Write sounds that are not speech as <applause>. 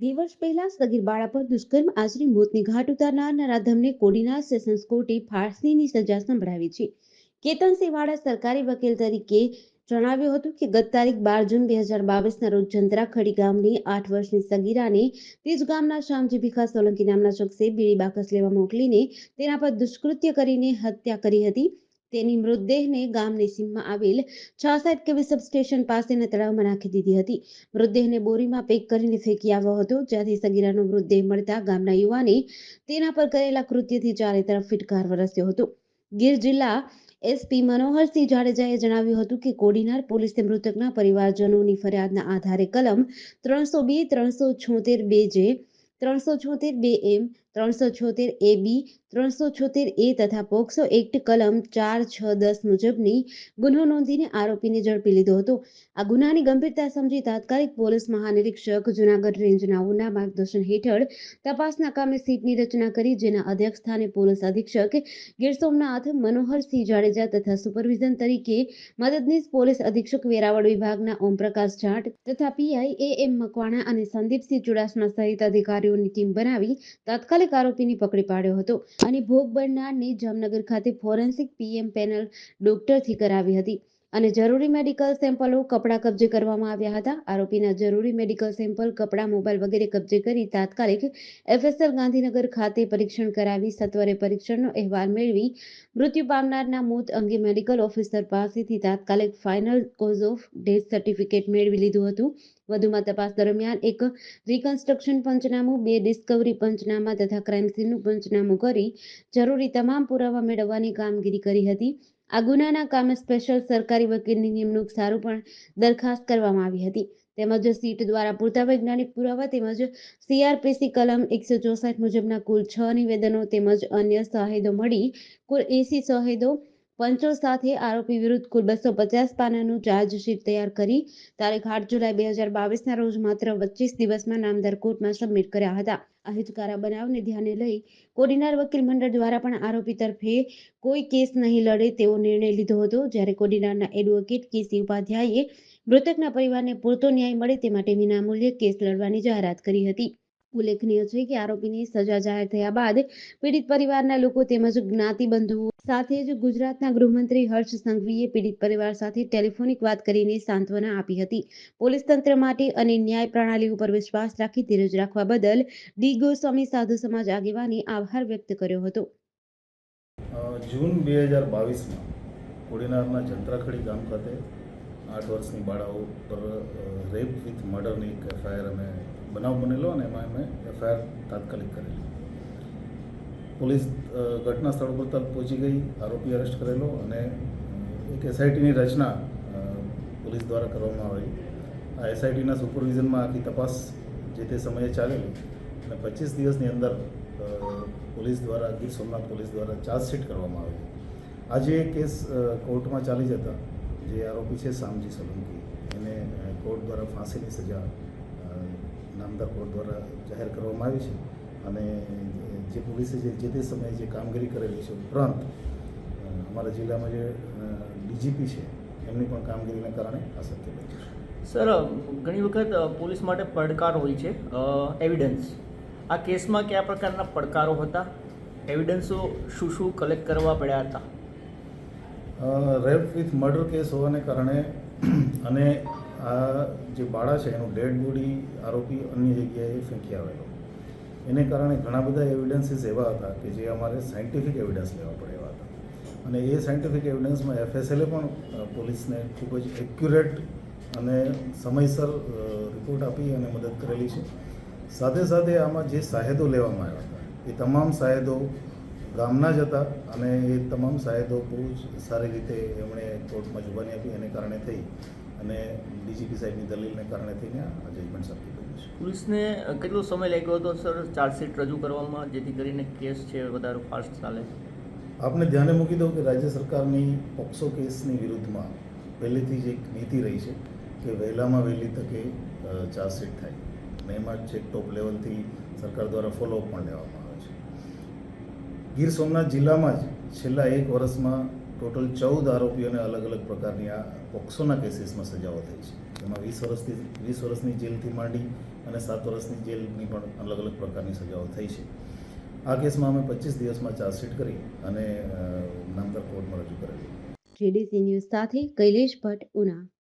બે વર્ષ પહેલા સગીર બાળા પર દુષ્કર્મ આચરી મોતની ઘાટ ઉતારનાર નરાધમને કોડીના સેશન્સ કોર્ટે ફાંસીની સજા સંભળાવી છે. કેતન સિંહવાડા સરકારી વકીલ તરીકે જણાવ્યું હતું કે, ગત તારીખ બાર જૂન બે હજાર બાવીસના રોજ જંત્રાખડી ગામની આઠ વર્ષની સગીરાને તે જ ગામના શ્યામજી ભીખા સોલંકી નામના શખ્સે બીડી બાકસ લેવા મોકલીને તેના પર દુષ્કૃત્ય કરીને હત્યા કરી હતી. તેની મૃતદેહને ગામની સીમમાં આવેલ છાસઠ કેવી સબસ્ટેશન પાસેના તળાવમાં નાખી દીધી હતી. મૃતદેહને બોરીમાં પેક કરીને ફેંકી આવ્યો હતો, જ્યાંથી સગીરાનો મૃતદેહ મળતા ગામના યુવાને તેના પર કરેલા કૃત્યથી ચારે તરફ ફિટકાર વરસ્યો હતો. ગીર જિલ્લા એસપી મનોહરસિંહ જાડેજાએ જણાવ્યું હતું કે કોડીનાર પોલીસે મૃતકના પરિવારજનોની ફરિયાદના આધારે કલમ ત્રણસો બે, ત્રણસો છોતેર બે જે, ત્રણસો છોતેર બે એમ ત્રણસો છોતેર એ બી, ત્રણસો છોતેર એ તથા પોક્સો એક્ટ કલમ ચાર, છ, દસ મુજબની ગુનો નોંધીને આરોપીને ઝડપી લીધો હતો. આ ગુનાની ગંભીરતા સમજી તાત્કાલિક પોલીસ મહાનિરીક્ષક જુનાગઢ રેન્જનાઓના માર્ગદર્શન હેઠળ તપાસના કામે સીટની રચના કરી, જેના અધ્યક્ષ સ્થાને પોલીસ અધિક્ષક ગીર સોમનાથ મનોહરસિંહ જાડેજા તથા સુપરવિઝન તરીકે મદદનીશ પોલીસ અધિક્ષક વેરાવળ વિભાગના ઓમપ્રકાશ જાટ તથા પીઆઈ એ એમ મકવાણા અને સંદીપસિંહ ચુડાસમા સહિત અધિકારીઓની ટીમ બનાવી તાત્કાલિક આરોપીને પકડી પાડ્યો હતો અને ભોગ બનનારને જામનગર ખાતે ફોરેન્સિક પીએમ પેનલ ડોક્ટરથી કરાવી હતી. અને જરૂરી મેડિકલ સેમ્પલો કપડાં કબજે કરવામાં આવ્યા હતા. આરોપીના જરૂરી મેડિકલ સેમ્પલ, કપડાં, મોબાઈલ વગેરે કબજે કરી તાત્કાલિક એફએસએલ ગાંધીનગર ખાતે પરીક્ષણ કરાવી સત્વરે પરીક્ષણનો અહેવાલ મેળવી. મૃત્યુ પામનારના મોત અંગે મેડિકલ ઓફિસર પાસેથી તાત્કાલિક final cause of death certificate મેળવી લીધું હતું. વધુમાં તપાસ દરમિયાન એક રિકન્સ્ટ્રક્શન પંચનામું, બે ડિસ્કવરી પંચનામા તથા ક્રાઇમ સીનનું પંચનામું કરી જરૂરી તમામ પુરાવા મેળવવાની કામગીરી કરી હતી. આ ગુનાના કામે સ્પેશિયલ સરકારી વકીલની નિમણૂક સારું પણ દરખાસ્ત કરવામાં આવી હતી. તેમજ સીટ દ્વારા પૂરતા વૈજ્ઞાનિક પુરાવા તેમજ સીઆરપીસી કલમ એકસો ચોસઠ મુજબના કુલ છ નિવેદનો તેમજ અન્ય શહેદો મળી. કુલ એસી શહેદો પંચો સાથે આરોપી વિરુદ્ધ કુલ બસો પચાસ પાનાનું ચાર્જશીટ તૈયાર કરી તારીખ આઠ જુલાઈ બે હજાર બાવીસના રોજ માત્ર પચીસ દિવસમાં નામદાર કોર્ટમાં સબમિટ કર્યા હતા. આ બનાવને ધ્યાને લઈ કોડીનાર વકીલ મંડળ દ્વારા પણ આરોપી તરફે કોઈ કેસ નહીં લડે તેવો નિર્ણય લીધો હતો. જ્યારે કોડીનારના એડવોકેટ કેસી ઉપાધ્યાયે મૃતકના પરિવારને પૂરતો ન્યાય મળે તે માટે વિનામૂલ્યે કેસ લડવાની જાહેરાત કરી હતી. ઉલ્લેખનીય છે કે આરોપીની સજા જાહેર થયા બાદ પીડિત પરિવારના લોકો તેમજ જ્ઞાતિ બંધુઓ સાથે જ ગુજરાતના ગૃહમંત્રી હર્ષ સંઘવીએ પીડિત પરિવાર સાથે ટેલિફોનિક વાત કરીને સાંત્વના આપી હતી. પોલીસ તંત્ર માટે અને ન્યાય પ્રણાલી ઉપર વિશ્વાસ રાખી ધીરજ રાખવા બદલ ડી. ગોસ્વામી સાધુ સમાજ આગેવાને આભાર વ્યક્ત કર્યો હતો. જૂન બે હજાર બાવીસમાં કોડીનારના જંત્રાખડી ગામ ખાતે આઠ વર્ષની બાળાઓ પર રેપ વિથ મર્ડરની એક એફઆઈઆર અમે બનાવ બનેલો અને એમાં અમે એફઆઈઆર તાત્કાલિક કરેલી. પોલીસ ઘટના સ્થળ પર તરફ પહોંચી ગઈ, આરોપી અરેસ્ટ કરેલો અને એક એસઆઈટીની રચના પોલીસ દ્વારા કરવામાં આવેલી આ એસઆઈટીના સુપરવિઝનમાં આખી તપાસ જે તે સમયે ચાલેલી અને પચીસ દિવસની અંદર પોલીસ દ્વારા, ગીર સોમનાથ પોલીસ દ્વારા ચાર્જશીટ કરવામાં આવી. આજે એ કેસ કોર્ટમાં ચાલી જતા જે આરોપી છે, શામજી સોલંકી, એને કોર્ટ દ્વારા ફાંસીની સજા નામદાર કોર્ટ દ્વારા જાહેર કરવામાં આવી છે અને જે પોલીસે જે જે તે સમયે જે કામગીરી કરેલી છે ઉપરાંત અમારા જિલ્લામાં જે ડીજીપી છે, એમની પણ કામગીરીને કારણે આ સત્ય બન્યું સર ઘણી વખત પોલીસ માટે પડકાર હોય છે એવિડન્સ આ કેસમાં કયા પ્રકારના પડકારો હતા? એવિડન્સો શું શું કલેક્ટ કરવા પડ્યા હતા? રેપ વિથ મર્ડર કેસ હોવાને કારણે <clears throat> અને આ જે બાળા છે, એનું ડેડ બોડી આરોપી અન્ય જગ્યાએ ફેંકી આવેલો. એને કારણે ઘણા બધા એવિડન્સીસ એવા હતા કે જે અમારે સાયન્ટિફિક એવિડન્સ લેવા પડે એવા હતા. અને એ સાયન્ટિફિક એવિડન્સમાં એફએસએલે પણ પોલીસને ખૂબ જ એક્યુરેટ અને સમયસર રિપોર્ટ આપી અને મદદ કરેલી છે. સાથે સાથે આમાં જે સાહેદો લેવામાં આવ્યા હતા, એ તમામ સાહેદો ગામના જ હતા અને એ તમામ સાહેદો બહુ જ સારી રીતે એમણે કોર્ટમાં જુબાની આપી એને કારણે થઈ અને ડીજીપી સાહેબની દલીલને કારણે થઈને આ જજમેન્ટ સરખી બન્યું છે. પોલીસને કેટલો સમય લાગ્યો હતો સર ચાર્જશીટ રજૂ કરવામાં જેથી કરીને કેસ છે વધારે ફાસ્ટ ચાલે આપને ધ્યાને મૂકી દઉં કે રાજ્ય સરકારની પોક્સો કેસની વિરુદ્ધમાં પહેલેથી જ એક નીતિ રહી છે કે વહેલામાં વહેલી તકે ચાર્જશીટ થાય. અને એમાં છેક ટોપ લેવલથી સરકાર દ્વારા ફોલોઅપ પણ લેવામાં આવે. ગીર સોમનાથ જિલ્લામાં જ છેલ્લા એક વર્ષમાં ટોટલ ચૌદ આરોપીઓને અલગ અલગ પ્રકારની આ પોક્સોના કેસીસમાં સજાઓ થઈ છે. એમાં વીસ વર્ષથી, વીસ વર્ષની જેલથી માંડી અને સાત વર્ષની જેલની પણ અલગ અલગ પ્રકારની સજાઓ થઈ છે. આ કેસમાં અમે પચીસ દિવસમાં ચાર્જશીટ કરી અને નામદાર કોર્ટમાં રજૂ કરેલી. જેડીસી ન્યૂઝ સાથે કૈલેશ ભટ્ટ, ઉના.